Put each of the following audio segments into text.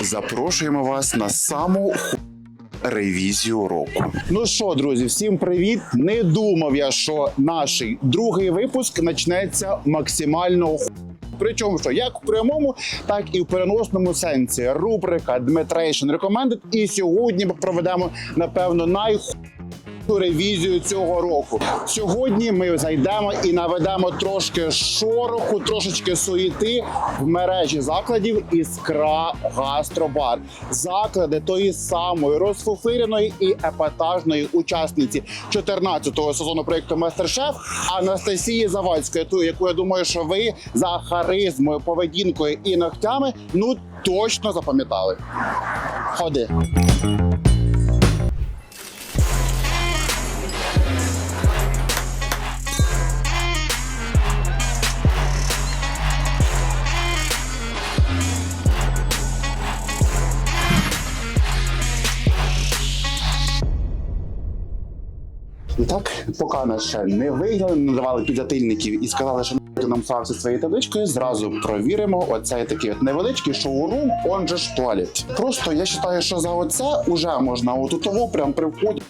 запрошуємо вас на саму ревізію року. Ну що, друзі, всім привіт! Не думав я, що наш другий випуск почнеться максимально Причому що як в прямому, так і в переносному сенсі. Рубрика Дмитрейшн Recommended. І сьогодні ми проведемо напевно найху ревізію цього року. Сьогодні ми зайдемо і наведемо трошки шороху, трошечки суєти в мережі закладів іскра гастробар. Заклади тої самої розфуфиреної і епатажної учасниці 14-го сезону проєкту Мастер-Шеф Анастасії Завадської, ту, яку я думаю, що ви за харизмою, поведінкою і ногтями ну точно запам'ятали. Ходи. Поки нас ще не вигнали, не давали підзатильників і сказали, що «Нахуй ти нам слався своєю табличкою. Зразу провіримо оцей такий от невеличкий шоурум, он же ж туалет. Просто я вважаю, що за оце вже можна от у того прям при вході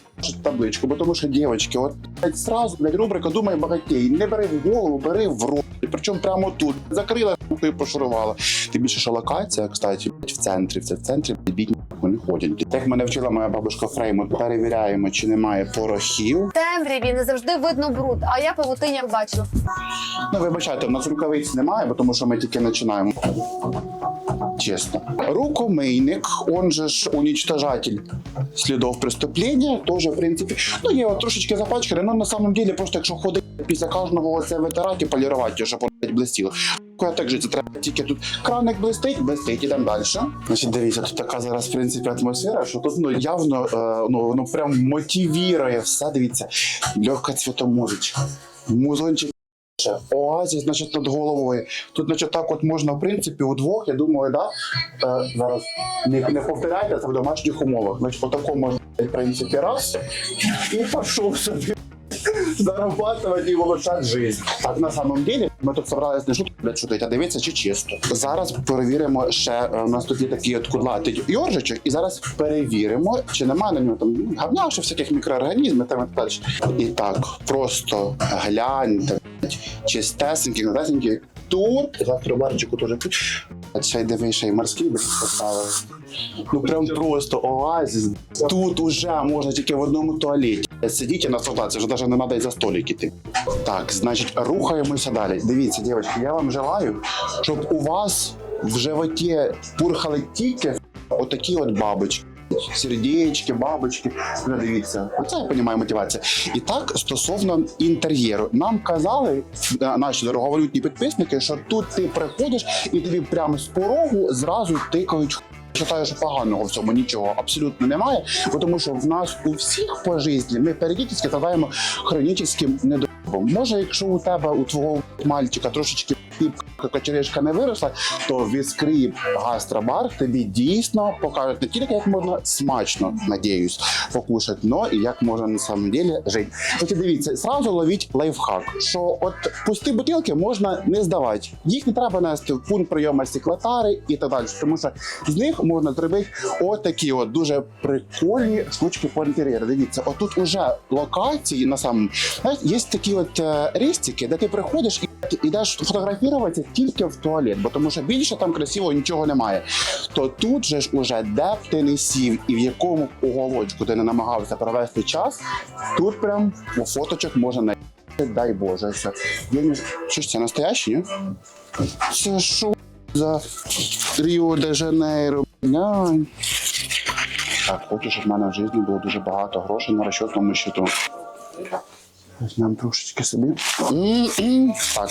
табличку, бо тому що дівчатки, от блядь, зразу блядь, рубрика думає багатій. Не бери в голову, бери в рот. Причому прямо тут закрила і пошурувала. Тим більше, що локація, кстати, в центрі. Це в центрі бідні не ходять. Як мене вчила моя бабушка Фрейм, перевіряємо, чи немає порохів. темряві не завжди видно бруд, а я павутиння бачу. Ну, вибачайте, в нас рукавиць немає, бо тому що ми тільки починаємо. Чесно. Рукомийник, он же ж уничтожатель слідов преступлення, теж, в принципі, ну, є от трошечки запачканий, ну, на самом деле, просто якщо ходити після кожного це витирати, полірувати, щоб воно блистіло. Я так же це треба тільки тут краник блистить, блистить, ідемо далі. Значить, дивіться, тут така зараз, в принципі, атмосфера, що тут ну, явно е, ну, воно прям мотивірує все. Дивіться, легка цвітомузичка, музончик Оазіс, значить, над головою. Тут, значить, так от можна, в принципі, удвох, я думаю, да? Е, зараз не, не повторяйте це в домашніх умовах. Значить, отако можна, в принципі, раз, і пішов собі зарабатывать і улучшать жизнь. Так, на самом деле, ми тут собрались не шутки, блядь, шутити, а дивитися, чи чисто. Зараз перевіримо ще, е, у нас тут є такий от кудлатий йоржичок, і зараз перевіримо, чи немає на ньому там ну, гавняшок, всяких мікроорганізмів там і так просто гляньте, чистесенький, гладесенький. Тут, завтра барчику теж тут. Ще й диви, ще й морський би поставили. Ну прям просто оазіс. Тут уже можна тільки в одному туалеті. Сидіть і насладатися, вже навіть не треба і за столик іти. Так, значить, рухаємося далі. Дивіться, дівчатки, я вам желаю, щоб у вас в животі пурхали тільки отакі от бабочки. Сердечки, бабочки. Ну, дивіться, оце я розумію мотивація. І так стосовно інтер'єру, нам казали е, наші дороговалютні підписники, що тут ти приходиш і тобі прямо з порогу зразу тикають. Вважаю, що поганого в цьому нічого абсолютно немає, тому що в нас у всіх по житті ми періодично страдаємо хронічним недоробом. Може, якщо у тебе у твого мальчика трошечки піпка кочережка не виросла, то відкрив гастробар тобі дійсно покажуть не тільки як можна смачно, надіюсь, покушати, но і як можна на самом деле жити. І дивіться, зразу ловіть лайфхак, що от пусті бутилки можна не здавати. Їх не треба нести в пункт прийому стеклотари і так далі, тому що з них можна зробити отакі от дуже прикольні штучки по інтер'єру. Дивіться, отут уже локації на самому є такі от е, рістики, де ти приходиш і ти йдеш фотографуватися тільки в туалет, бо тому що більше там красиво нічого немає. То тут же ж уже де б ти не сів і в якому уголочку ти не намагався провести час, тут прям у фоточок можна знайти. Дай Боже, все. Що ж це настоящі, ні? Це що за Ріо де Жанейро? Так, хочу, щоб в мене в житті було дуже багато грошей на розчетному счету. Візьмемо трошечки собі. Так,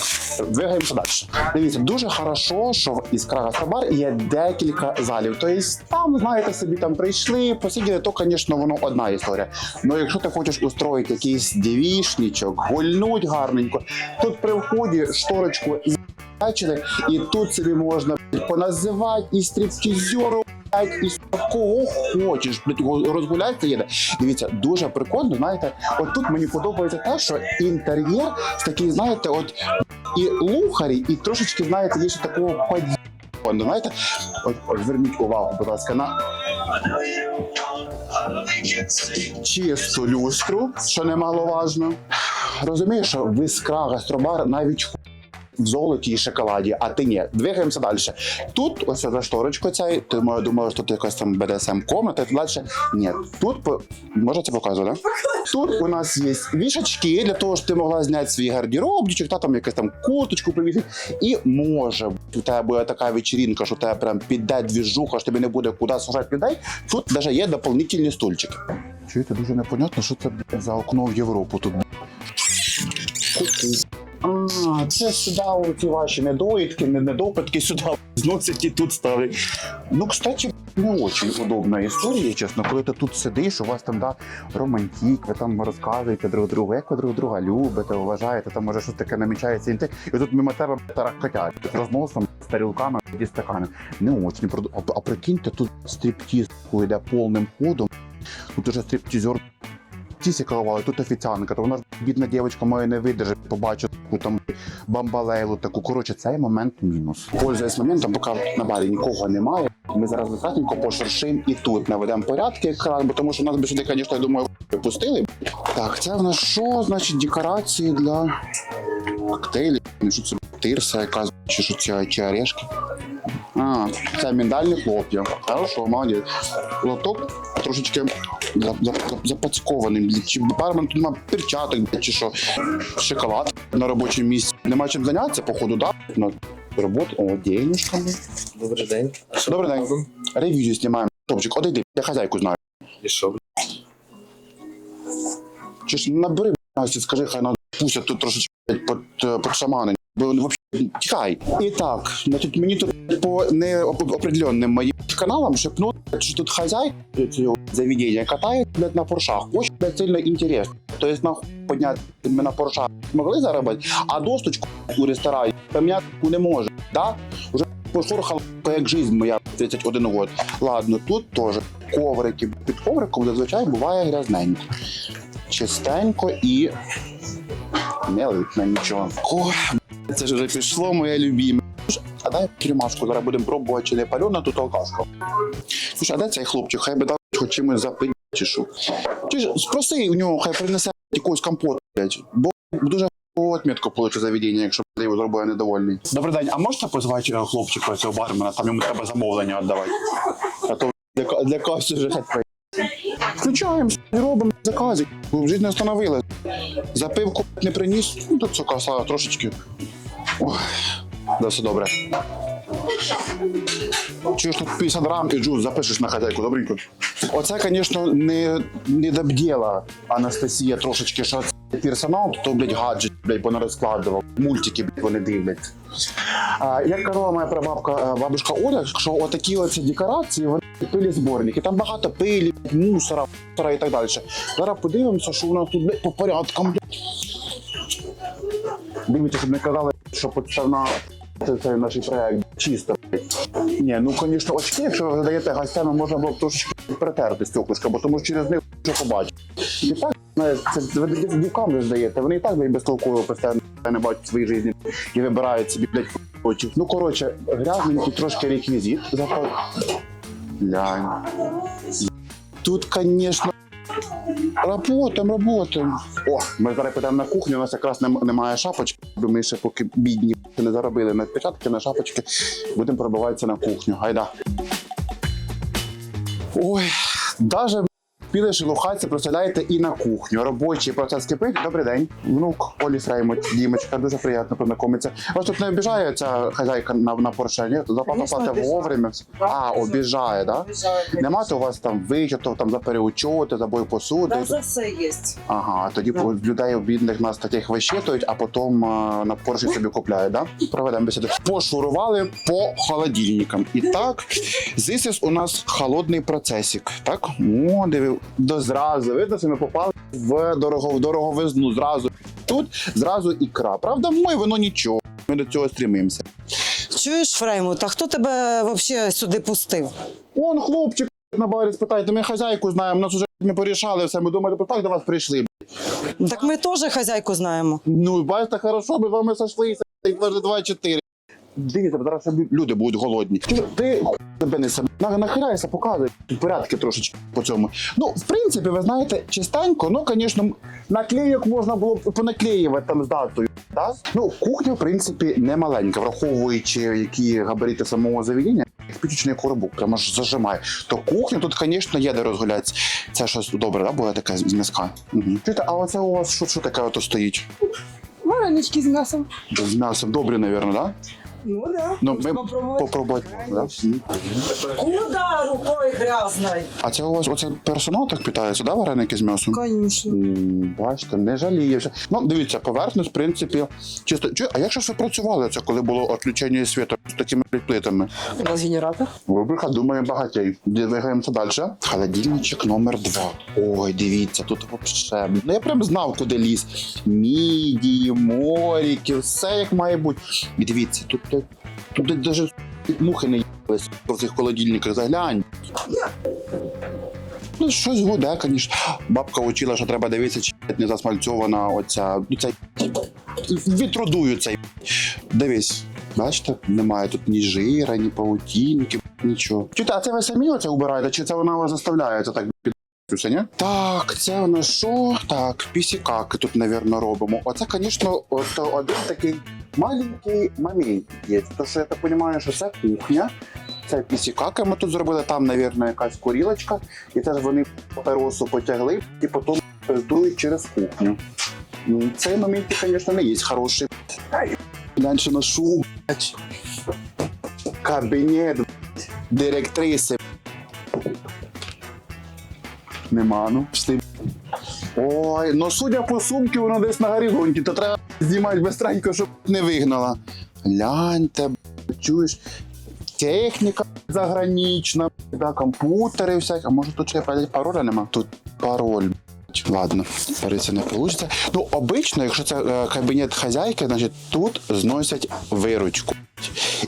двигаємося далі. Дивіться, дуже хорошо, що в Іскра Гастробар є декілька залів. Тобто там, знаєте, собі там прийшли, посиділи, то, звісно, воно одна історія. Ну якщо ти хочеш устроїти якийсь дівішничок, гульнуть гарненько, тут при вході шторочку і тут собі можна поназивати і стриптизеру, блядь, і с- кого хочеш, блядь, розгулятися їде. Дивіться, дуже прикольно, знаєте, от тут мені подобається те, що інтер'єр такий, знаєте, от і лухарі, і трошечки, знаєте, є ще такого падіння. Знаєте, от, от зверніть увагу, будь ласка, на чисту люстру, що немаловажно. Розумієш, що в іскра гастробар навіть в золоті і шоколаді, а ти ні. Двигаємося далі. Тут ось за шторочку ця, ти думаєш, тут якась там BDSM комната, і далі. Ні, тут по- може це показувати, да? Тут у нас є вішачки для того, щоб ти могла зняти свій гардеробчик, та там якусь там курточку повісити. І може у тебе буде така вечірінка, що тебе прям піде двіжуха, що тобі не буде куди сажати людей. Тут навіть є доповнительні стульчики. Чуєте, дуже непонятно, що це за окно в Європу тут. А, це сюди ці ваші недоїдки, не- недопитки сюди зносять і тут ставлять. Ну, кстати, не дуже удобна історія, чесно, коли ти тут сидиш, у вас там да, романтик, ви там розказуєте друг другу, як ви друг друга любите, вважаєте, там може щось таке намічається інти, і тут мимо тебе тарахкотять з розносом, з тарілками, зі стаканами. Не очень. А, а прикиньте, тут стриптіз йде повним ходом, тут уже стриптізер Тісі керували, тут офіціанка, то вона бідна дівчинка моя не видержить, побачить таку там бамбалейлу, таку. Коротше, цей момент мінус. Пользуясь моментом, поки на барі нікого немає. Ми зараз висадненько пошуршим і тут наведемо порядки якраз, бо тому що нас би сюди, звісно, я думаю, пустили. Так, це в нас що? Значить, декорації для коктейлів. Ну, Що це тирса якась, чи що це чи орешки. А, це міндальні хлоп'я. Хорошо, молодець. Лоток трошечки за- за- за- запацькований. Чи бармен тут нема перчаток, чи що. Шоколад на робочому місці. Нема чим зайнятися, походу, да? На роботу. О, денежками. Добрий день. А що Добрий день. робимо? Ревізію знімаємо. Топчик, одійди, я хазяйку знаю. І що? Чи ж набери Насті, скажи, хай нас пустять тут трошечки блядь, під, е, під шамани. Бо вони взагалі тікай. І так, значить, мені тут по неопределенним моїм каналам шепнуть, що тут хазяй цього заведення катає блядь, на поршах. Очень блядь, сильно інтересно. Тобто нахуй підняти ми на поршах могли заробити, а досточку у ресторані поміняти не може. Да? Уже пошурхала як жизнь моя 31 год. Ладно, тут теж коврики. Під ковриком зазвичай буває грязненько. Чистенько і не липне нічого. Ой, це ж вже пішло, моє любіме. А дай кремашку, зараз будемо пробувати, чи не пальона тут алкашка. Слушай, а де цей хлопчик? Хай би дав хоч чимось запити, чи ж спроси у нього, хай принесе якогось компоту, блядь. Бо дуже отмітку получу заведення, якщо я його зробив недовольний. Добрий день, а можете позвати е, хлопчика цього бармена, там йому треба замовлення віддавати. А то для, для когось вже при- Включаємо, і робимо заказик. Жить не встановили. Запивку не приніс, ну тут цукор слава трошечки. Да все добре. Чуєш тут 50 грам і джуз запишеш на хазяйку, добренько. Оце, звісно, не, не добділа Анастасія трошечки, що це персонал, то, блядь, гаджет, блядь, вона розкладував. Мультики, блядь, вони дивляться. А, як казала моя прабабка, е, бабушка Оля, що отакі оці декорації, вони пилі зборники. Там багато пилі, мусора, мусора і так далі. Зараз подивимося, що у нас тут блядь, по порядкам. блядь. Дивіться, щоб не казали, що підставна це, це наш проект чисто. Ні, ну звісно, очки, якщо ви задаєте гостям, можна було б трошечки притерти стеклишко, бо тому через них що побачить. І так, це ви дів- дівкам ви ж даєте, вони і так блядь, безтолково постійно не бачать своїй житті і вибирають собі, блядь, очі. Ну, коротше, грязненький трошки реквізит. Глянь. Тут, звісно, Работаем, роботам. О, ми зараз підемо на кухню, у нас якраз немає шапочки. Ми ще поки бідні не заробили на печатки, на шапочки. Будемо пробиватися на кухню. Гайда. Ой, даже Піли шелухаться, представляєте, і на кухню. Робочий процес кипить. Добрий день. Внук Олі Фреймут, Дімочка, дуже приємно познайомитися. Вас тут не обіжає ця хазяйка на, на Порше? Ні? Зарплата платить вовремя. А, обіжає, так? Да? Немає у вас там вичетів, там за переучоти, за бой посуди. Да, за все є. Ага, тоді Да. людей бідних нас таких вищитують, а потім а, на Порші собі купляють, да? Проведемо бесіду. Пошурували по холодильникам. І так, this is у нас холодний процесик. Так? О, диви, до зрази. Видно, що ми попали в дорого, в дороговизну зразу. Тут зразу ікра. Правда, моє воно нічого. Ми до цього стрімимося. Чуєш, Фрейму, та хто тебе взагалі сюди пустив? Он хлопчик на барі спитайте, ми хазяйку знаємо, нас уже ми порішали все. Ми думали, так до вас прийшли. Так ми теж хазяйку знаємо. Ну, бачите, хорошо, ми з вами сошлися. Два-чотири. Дивіться, зараз люди будуть голодні. Ти Бенеса нахиляється, показує порядки трошечки по цьому. Ну, в принципі, ви знаєте, чистенько, ну, звісно, наклейок можна було б понаклеювати там з датою. Так? Ну, кухня, в принципі, не маленька, враховуючи які габарити самого заведення, пічечний коробок, прямо ж зажимає. То кухня тут, звісно, є де розгулятися. Це щось добре, да? була така м'язка. Угу. А оце у вас що, що таке ото стоїть? Варенички з м'ясом. З м'ясом, добре, мабуть, так? Да? Ну да. Ну, ми попробувати. Да? Куда рукой грязной? А це у вас оце персонал так питається, да, вареники з м'ясом? Конечно. Бачите, не жалієшся. Ну, дивіться, поверхність, в принципі, чисто. Чу- а як же все працювали це, коли було отключення світу з такими плитами? У нас генератор. Вибриха, думаю, багатій. Двигаємося далі. Холодильничок номер два. Ой, дивіться, тут вообще. Ну я прям знав, куди ліз. Мідії, моріки, все як має бути. І дивіться, тут Тобто, тобто тут навіть мухи не їлись в цих холодильниках заглянь. Ну, щось гуде, звісно. Бабка учила, що треба дивитися, чи не засмальцьована оця. Ну, Ця... Відродую цей. Дивись, бачите, немає тут ні жира, ні паутінки, нічого. Чи та це ви самі оце убираєте, чи це вона вас заставляє це так під це. Так, це у нас що? Так, пісікаки тут, мабуть, робимо. Оце, звісно, один такий маленький момент є. Тому що я так розумію, що це кухня, це пісікаки ми тут зробили, там, мабуть, якась курілочка, і теж вони паперосу потягли і потім пиздують через кухню. Ну, цей момент, звісно, не є хороший. Гляньше на шум. Кабінет директриси. Нема, ну. Пішли. Ой, ну судя по сумці, воно десь на горизонті, то треба знімати быстренько, щоб не вигнала. Гляньте, чуєш. Техніка загранічна, да, комп'ютери всякі. А може тут ще пароля нема? Тут пароль. Ладно, це не вийде. Ну, обично, якщо це е, кабінет хазяйки, значить тут зносять виручку.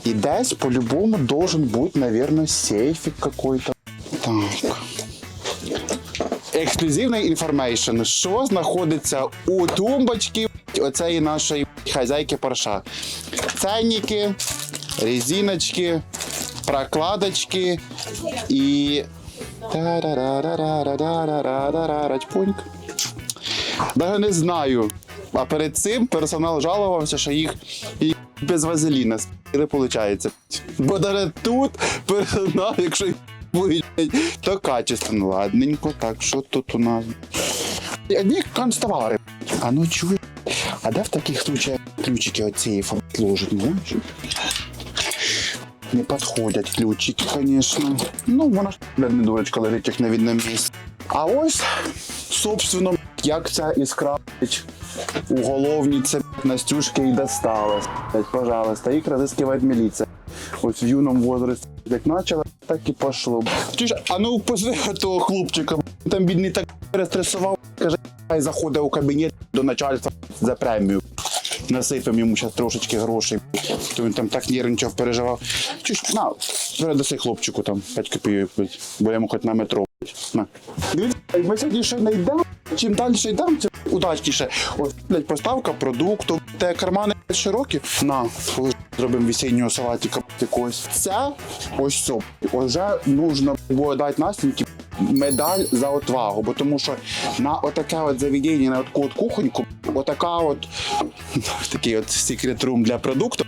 І десь по-любому должен бути, мабуть, сейфік якийсь. Так ексклюзивний інформейшн, що знаходиться у тумбочці оцеї нашої хазяйки Порша. Ценники, різіночки, прокладочки і. Навіть не знаю. А перед цим персонал жалувався, що їх і без вазеліна не виходить. Бо навіть тут персонал, якщо будуть то качественно. Ладненько, так, що тут у нас? Одні канцтовари. А ну чуй. А де в таких случаях ключики от цієї ложить, не підходять ключики, звісно. Ну, вона ж не дурочка лежить як на відному місці. А ось, собственно, як ця іскра у головні це Настюшки і досталась. Пожалуйста, їх розыскивает міліція. Ось в юному возрасті як почала, так і пошло. Чуєш, а ну позви того хлопчика, там бідний так перестресував, каже, хай заходить у кабінет до начальства за премію. Насипемо йому зараз трошечки грошей. То він там так нервничав, переживав. Чуєш, на, передаси хлопчику там 5 копійок, бо йому хоч на метро. На. Дивіться, ми сьогодні ще не йдемо. Чим далі йдемо, тим удачніше. Ось, блядь, поставка продукту, те кармани широкі. На, зробимо весіннього салатика якогось. Це ось це. Вже нужно було дати Настеньки медаль за отвагу, бо тому що на отаке от заведення, на таку от кухоньку, отака от такий от секрет рум для продукту.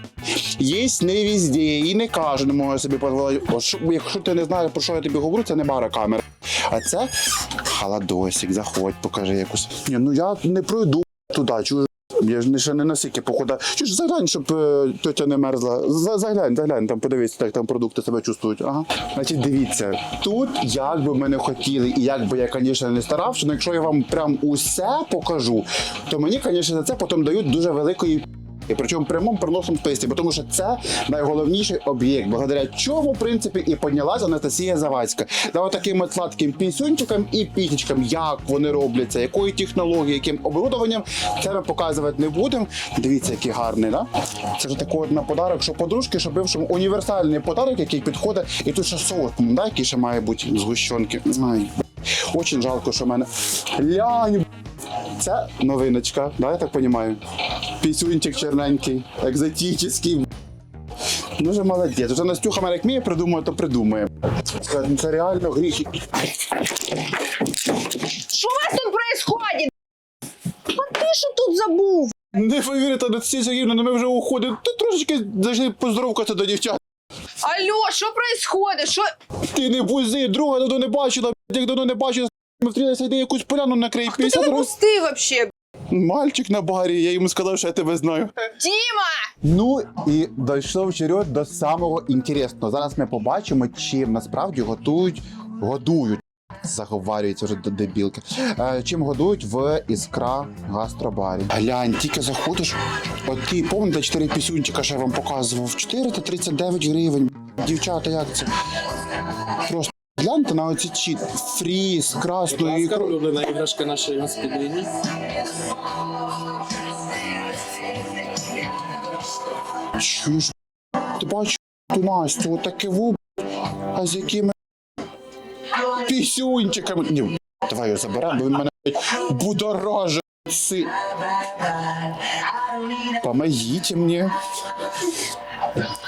Є не везде, і не кожен може собі дозволити. Якщо ти не знаєш, про що я тобі говорю, це не бара камера. А це холодосик, заходь, покажи якусь. Ні, ну я не пройду туди. Я ж не- ще не настільки похода. Чи ж заглянь, щоб е, тетя не мерзла. За- Заглянь, заглянь, там подивись, як там продукти себе чувствують. Ага. Значить, дивіться, тут як би ми не хотіли, і як би я, звісно, не старався, але якщо я вам прям усе покажу, то мені, звісно, за це потім дають дуже великої. І причому в прямому переносному списі, тому що це найголовніший об'єкт, благодаря чому, в принципі, і піднялася Анастасія Завадська. Да, отаким от сладким пісюнчикам і пісічкам, як вони робляться, якою технологією, яким оборудованням, це ми показувати не будемо. Дивіться, який гарний, да? Це ж такий на подарок, що подружки, що бившому універсальний подарок, який підходить, і тут ще соус, да, який ще має бути згущенки. Ай, Очень жалко, що в мене. Лянь, це новиночка, да, я так розумію. Пісюнчик черненький, екзотичний. Дуже молодець. Вже Настюха мене як вміє придумує, то придумує. Це, це реально гріх. Що у вас тут происходит? А ти що тут забув? Не повірите, Анастасія Сергіївна, ну ми вже уходимо. Ти трошечки зайшли поздоровкатися до дівчат. Алло, що происходит? Що? Ти не бузи, друга давно не бачила, як давно не бачила. Ми втрілися, йди якусь поляну накрий. Хто 50 тебе років. пустив вообще? Мальчик на барі, я йому сказав, що я тебе знаю. Діма! Ну і дійшов черед до самого інтересного. Зараз ми побачимо, чим насправді готують, годують. Заговарюється вже до дебілки. Е, чим годують в іскра гастробарі. Глянь, тільки заходиш. От ти пам'ятаєте, 4 пісюнчика, що я вам показував. 439 гривень. Дівчата, як це? Просто гляньте на оці чіт. Фріз, красну ікру. улюблена іграшка нашої господині. Чуєш, ти бачиш ту Настю, отаке ву, а з якими пісюнчиками. Ні, давай його заберемо, бо він мене будоражить. Си. Помогите мені.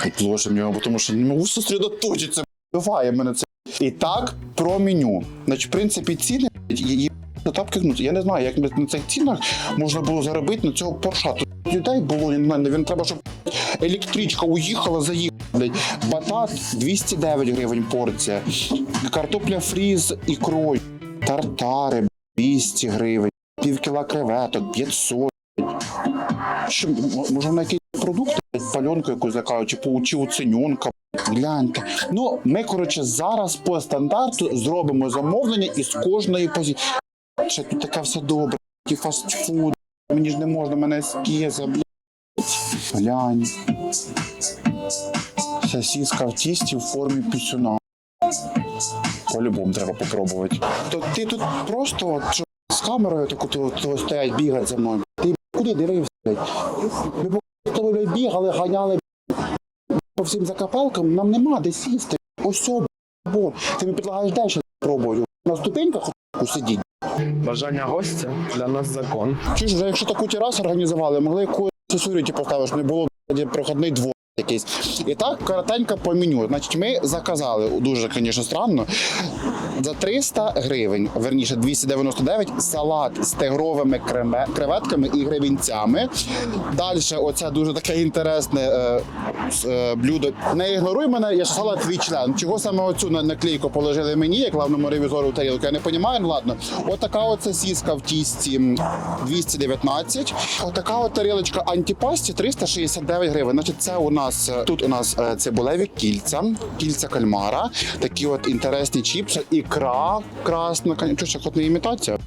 Отложим його, тому що не можу сосредоточитися. Буває мене це. І так, про меню. Значить, в принципі, ціни є тапки гнуться. Я не знаю, як на цих цінах можна було заробити на цього порша. Тут людей було, не знаю, він треба, щоб електричка уїхала, заїхала. Батат 209 гривень порція, картопля фрі з ікрою, тартари 200 гривень, пів кіла креветок, 500. Що, може на якийсь продукт, блядь, пальонку якусь закажуть, чи поучи оценюнка. Гляньте. Ну, ми, коротше, зараз по стандарту зробимо замовлення із кожної позиції. Ще тут таке все добре, ті фастфуд. Мені ж не можна, мене скіза, блядь. Глянь. Сосиска в тісті в формі пісюна. По-любому треба попробувати. То ти тут просто от, що, з камерою таку то, то стоять, бігають за мною. Ти куди дивився? блядь? Блядь, бігали, ганяли по всім закапелкам, нам нема де сісти. Ось бо ти мені предлагаєш далі пробую. На ступеньках сидіть. Бажання гостя для нас закон. Чи ж якщо таку терасу організували, могли якусь security поставиш, не було б проходний двор якийсь. І так, коротенько по меню. Значить, ми заказали, дуже, звісно, странно, за 300 гривень, верніше 299, салат з тигровими креветками і гривінцями. Далі, оце дуже таке інтересне е, е, блюдо. Не ігноруй мене, я ж сказала твій член. Чого саме оцю наклейку положили мені, як главному ревізору тарілку, я не розумію, ну ладно. Отака оце сіска в тісті 219. Отака от тарілочка антипасті 369 гривень. Значить, це у нас е, тут у нас е, цибулеві кільця, кільця кальмара, такі от інтересні чіпси, ікра красна, ще хоч не імітація?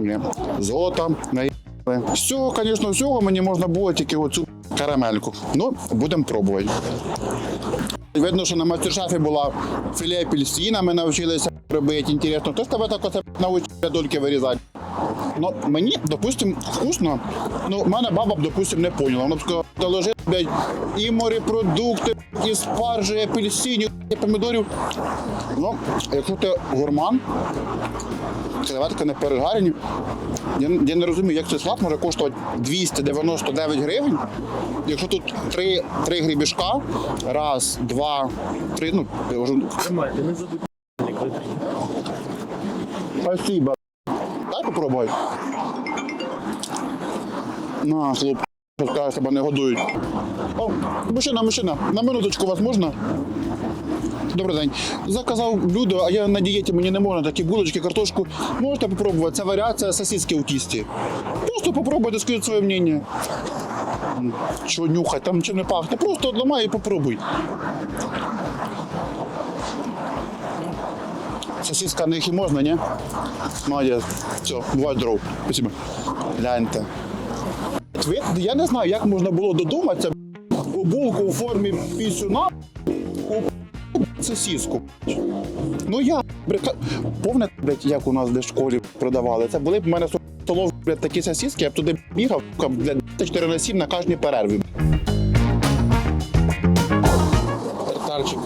Ні. Золота. наїбали. З цього, звісно, всього мені можна було тільки оцю карамельку. Ну, будемо пробувати. Видно, що на мастер-шефі була філе апельсина, ми навчилися робити. Інтересно, хто ж тебе так оце навчив дольки вирізати? Ну, мені, допустим, вкусно. Ну, мене баба б, допустим, не поняла. Вона б сказала, та ложи, блядь, і морепродукти, і спаржі, і апельсинів, і помідорів. Ну, якщо ти гурман, креветки не перегарені. Я, я не розумію, як цей салат може коштувати 299 гривень. Якщо тут три, три грібішка, раз, два, три, ну, я вже... Спасибо. Попробуй. На, хлоп, що скажеш, тебе не годують. О, мужчина, мужчина, на минуточку вас можна? Добрий день. Заказав блюдо, а я на дієті мені не можна такі булочки, картошку. Можете попробувати. Це варіація сосиски у тісті. Просто попробуйте, скажіть своє мнення. Що нюхай, там нічим не пахне. Просто одламай і попробуй. Сосиска на їх і можна, ні? Молодець. Все, бувай здоров. Спасибо. Гляньте. Я не знаю, як можна було додуматися у булку у формі пісюна у сосиску. Ну я, блядь, повне, блядь, як у нас в школі продавали. Це були б в мене столов, блядь, такі сосиски, я б туди бігав, блядь, 4 на 7 на кожній перерві. Тартарчик.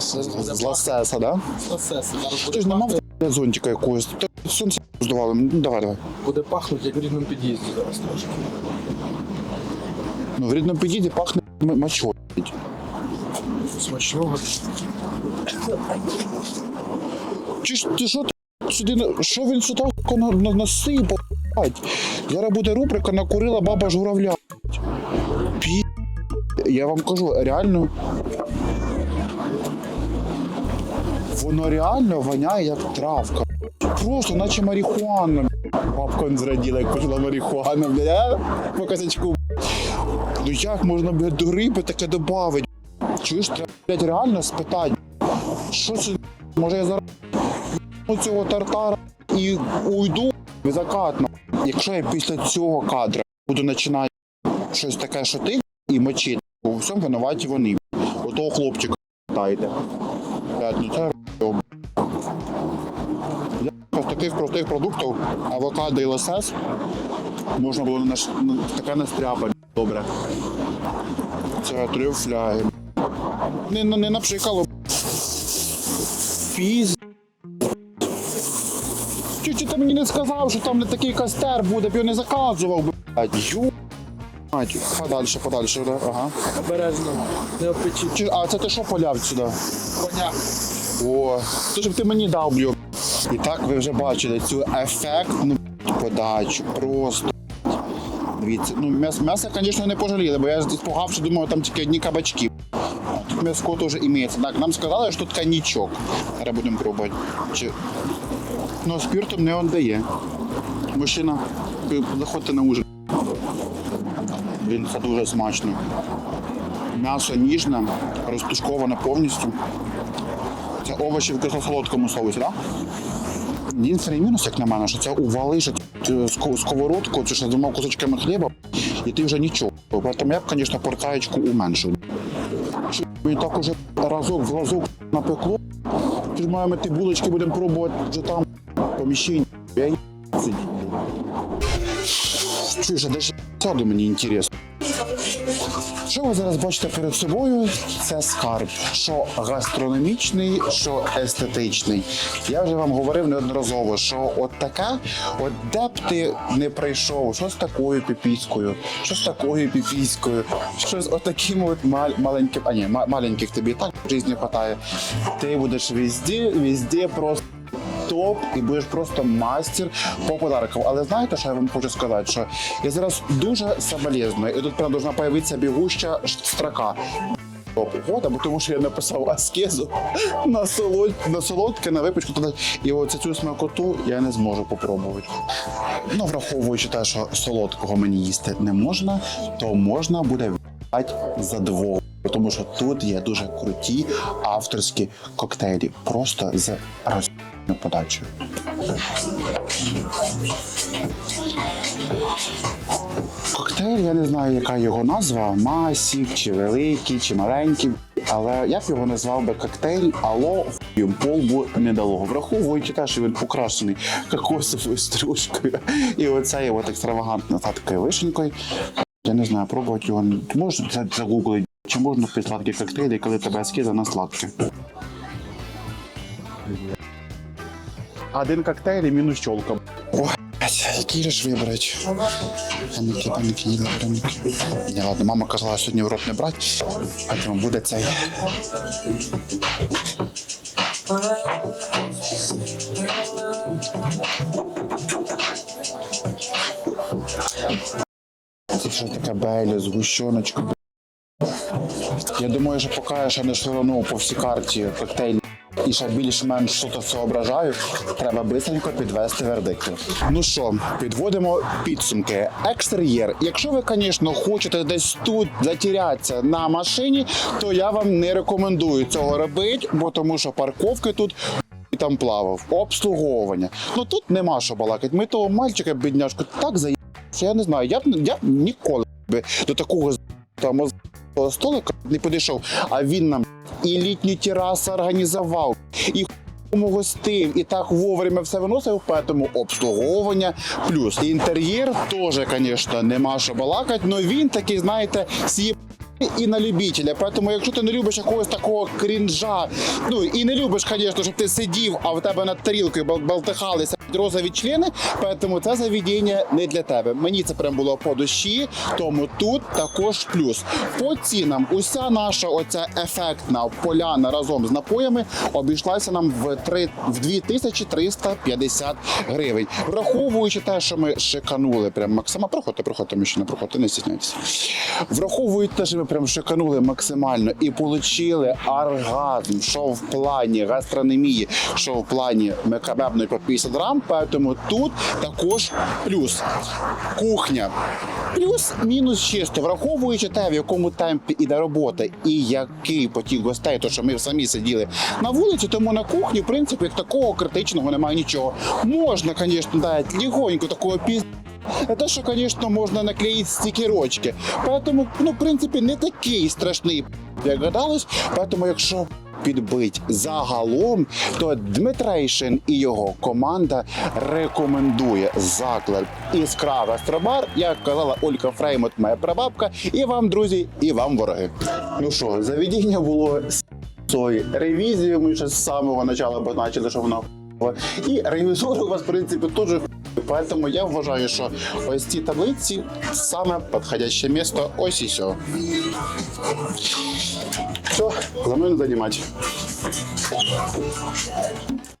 З ласеса, да? Процеси. Зараз Ти ж не мав зонтика якогось. Та Сонце здавали. Ну, давай, давай. буде пахнути, як в рідному під'їзді зараз трошки. Ну, в рідному підійді пахне м- мочою. Смачного. Чи ж ти що ти сюди на- що він сюди сука, на, на, насипав? блядь? Зараз буде рубрика накурила баба журавля. Пі. Я вам кажу, реально. Воно реально воняє як травка. Просто наче марихуана. Бабка зраділа, як почала марихуана, бля, по косячку. Ну як можна, блядь, до риби таке додати? Чуєш, треба, реально спитати. Що це? Може я зараз ну, цього тартара і уйду в закат. Якщо я після цього кадра буду починати щось таке, що ти і мочити, у всьому винуваті вони. Отого хлопчика питаєте. Ну це р**йо. З таких простих продуктів авокадо і лосес можна було на, на таке настряпати. Добре. Це трюфляги. Не, не, не напшикало. Піз. Чи, чи ти мені не сказав, що там не такий костер буде, б я не заказував, блядь. Ю. Мать, подальше, подальше, да? ага. Обережно. Не опечіть. А це ти що поляв сюди? Коня. О, то щоб ти мені дав, блю. І так ви вже бачили цю ефектну подачу. Просто. Дивіться, ну м'ясо, звісно, не пожаліли, бо я спугав, що думав, там тільки одні кабачки. Тут м'яско теж імеється. Так, нам сказали, що тут коньячок. Зараз будемо пробувати. Чи... Ну, спіртом не віддає. Мужчина, ви заходьте на ужин. Він це дуже смачно. М'ясо ніжне, розтушковане повністю. Овочі в кисло-солодкому соусі, так? Єдиний мінус, як на мене, що це увалиш цю сковородку, чи з двома кусочками хліба, і ти вже нічого. Тому я б, звісно, портаєчку уменшив. Мені так уже разок в разок напекло. Ти ж маємо ті булочки будемо пробувати вже там поміщення. Я їм сидіти. Чуєш, а де ж сяду мені інтересно. Що ви зараз бачите перед собою? Це скарб, що гастрономічний, що естетичний. Я вже вам говорив неодноразово, що от така, от де б ти не прийшов, що з такою піпіською, що з такою піпіською, що з отаким от мал- маленьким, а ні, маленьких тобі так в житті не. Ти будеш везде, везде просто топ і будеш просто мастер по подаркам. Але знаєте, що я вам хочу сказати? Що я зараз дуже соболезную, і тут прям должна появитися бігуща строка. Года, бо тому що я написав аскезу на солод, на солодке, на випічку. І оце цю смакоту я не зможу попробувати. Ну, враховуючи те, що солодкого мені їсти не можна, то можна буде за двох. Тому що тут є дуже круті авторські коктейлі, просто з роз**ною подачею. Коктейль, я не знаю, яка його назва, масік, чи великий, чи маленький. Але я б його назвав би коктейль Ало полбу не дало. Враховуючи те, що він украшений кокосовою стружкою. І оце от екстравагантна та такою вишенькою. Я не знаю, пробувати його можна загуглити. Чи можна пити сладкі коктейлі, коли тебе ескіза на сладке? Один коктейль і мінус чолка. Ой, який ж вибрати? Паніки, паніки, ні, паніки. Ні, ладно, мама казала сьогодні в рот не брати, а тому буде цей. Це що таке беля, згущеночка. Я думаю, що поки я ще не швирнув по всій карті коктейль і ще більш-менш щось соображаю, треба швидко підвести вердикти. Ну що, підводимо підсумки. Екстер'єр. Якщо ви, звісно, хочете десь тут затірятися на машині, то я вам не рекомендую цього робити, бо тому що парковки тут. І там плавав, обслуговування. Ну тут нема що балакати. Ми того мальчика, бідняшку, так заїбали, що я не знаю. Я б я ніколи би до такого там столика не підійшов, а він нам і літню терасу організував, і гостив, і так вовремя все виносив, тому обслуговування плюс. Інтер'єр теж, звісно, нема що балакати, але він такий, знаєте, сіє і на любителя. Поэтому, якщо ти не любиш якогось такого крінжа, ну і не любиш, звісно, щоб ти сидів, а в тебе над тарілкою болтихалися розові члени, тому це заведення не для тебе. Мені це прям було по душі, тому тут також плюс. По цінам, уся наша оця ефектна поляна разом з напоями обійшлася нам в, 3, в 2350 гривень. Враховуючи те, що ми шиканули прям максимально. Проходьте, проходьте, ми ще не проходьте, не стісняйтеся. Враховуючи те, що ми прям шиканули максимально і отримали оргазм, що в плані гастрономії, що в плані мекабебної по 50 грам, тому тут також плюс. Кухня. Плюс-мінус чисто, враховуючи те, в якому темпі іде робота і який потік гостей, то що ми самі сиділи на вулиці, тому на кухні, в принципі, як такого критичного немає нічого. Можна, звісно, дати легонько такого піз... Те, що, звісно, можна наклеїти стікерочки. Поэтому, ну, в принципі, не такий страшний, як гадалось. Поэтому, якщо підбить загалом, то Дмитрейшин і його команда рекомендує заклад Іскра Гастробар, як казала Ольга Фреймот, моя прабабка, і вам, друзі, і вам вороги. Ну що, заведення було з цієї ревізії. Ми ще з самого початку позначили, що хуйове. і ревізори у вас, в принципі, теж. Поэтому я вважаю, що ось ці таблиці саме підходяще місто ось і все. Все, за мною не займати.